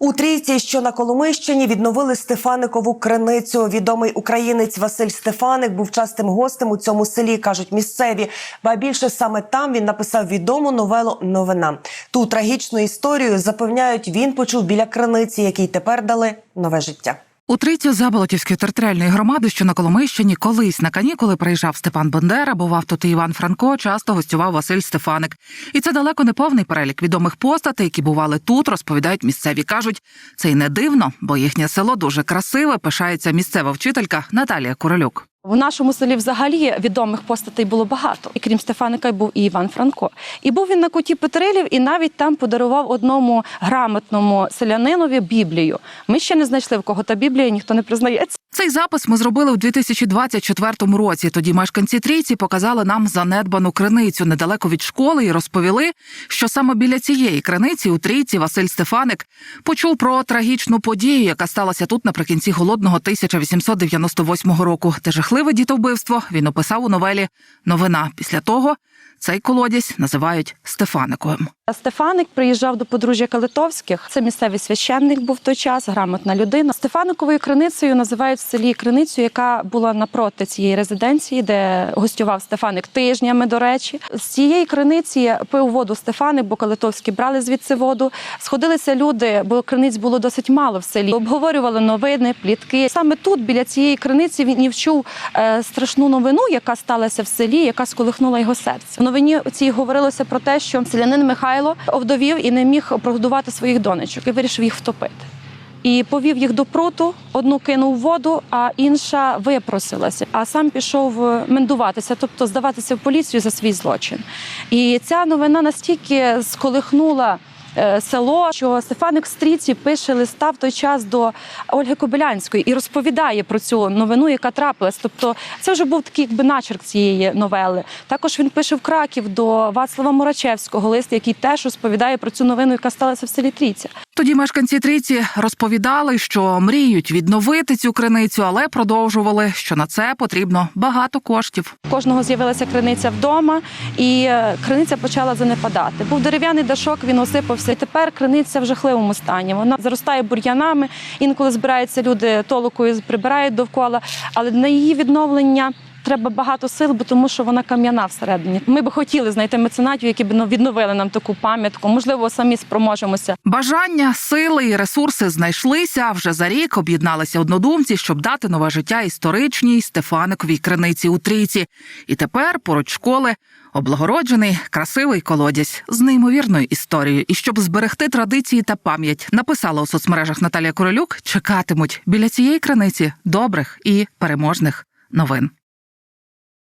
У трійці, що на Коломийщині, відновили Стефаникову криницю. Відомий українець Василь Стефаник був частим гостем у цьому селі, кажуть місцеві. Ба більше саме там він написав відому новелу Новина. Ту трагічну історію запевняють, він почув біля криниці, якій тепер дали нове життя. У третю Заболотівської територіальної громади, що на Коломийщині, колись на канікули приїжджав Степан Бандера, бував тут і Іван Франко, часто гостював Василь Стефаник. І це далеко не повний перелік відомих постатей, які бували тут, розповідають місцеві. кажуть, це й не дивно, бо їхнє село дуже красиве. Пишається місцева вчителька Наталія Курилюк. В нашому селі взагалі відомих постатей було багато. І крім Стефаника, був і Іван Франко. І був він на куті Петрилів, і навіть там подарував одному грамотному селянинові Біблію. Ми ще не знайшли в кого та Біблія, ніхто не признається. Цей запис ми зробили у 2024 році. Тоді мешканці трійці показали нам занедбану криницю недалеко від школи і розповіли, що саме біля цієї криниці у трійці Василь Стефаник почув про трагічну подію, яка сталася тут наприкінці голодного 1898 року. Те жахливе дітовбивство він описав у новелі Новина. Після того цей колодязь називають Стефаниковим. Стефаник приїжджав до подружжя Калитовських. Це місцевий священник був в той час, грамотна людина. Стефаниковою криницею називають в селі криницю, яка була напроти цієї резиденції, де гостював Стефаник тижнями. До речі, з цієї криниці пив воду Стефаник, бо Калитовські брали звідси воду. Сходилися люди, бо криниць було досить мало в селі. Обговорювали новини, плітки. Саме тут, біля цієї криниці, він і вчув е, страшну новину, яка сталася в селі, яка сколихнула його серце. В новині цій говорилося про те, що селянин Михайло овдовів і не міг прогодувати своїх донечок і вирішив їх втопити. І повів їх до пруту, одну кинув воду, а інша випросилася. А сам пішов е, мендуватися, тобто здаватися в поліцію за свій злочин. І ця новина настільки сколихнула село, що Стефаник Стріці пише листа в той час до Ольги Кобилянської і розповідає про цю новину, яка трапилась. Тобто, це вже був такий якби начерк цієї новели. Також він пише в Краків до Вацлава Мурачевського лист, який теж розповідає про цю новину, яка сталася в селі Трійця. Тоді мешканці трійці розповідали, що мріють відновити цю криницю, але продовжували, що на це потрібно багато коштів. Кожного з'явилася криниця вдома, і е, криниця почала занепадати. Був дерев'яний дашок, він осипався. І тепер криниця в жахливому стані. Вона заростає бур'янами. Інколи збираються люди толокою, прибирають довкола, але на її відновлення. Треба багато сил, бо тому що вона кам'яна всередині. Ми би хотіли знайти меценатів, які б ну, відновили нам таку пам'ятку. Можливо, самі спроможемося. Бажання, сили і ресурси знайшлися. Вже за рік об'єдналися однодумці, щоб дати нове життя історичній Стефаниковій криниці у трійці. І тепер поруч школи облагороджений красивий колодязь з неймовірною історією. І щоб зберегти традиції та пам'ять, написала у соцмережах Наталія Королюк, чекатимуть біля цієї криниці добрих і переможних новин.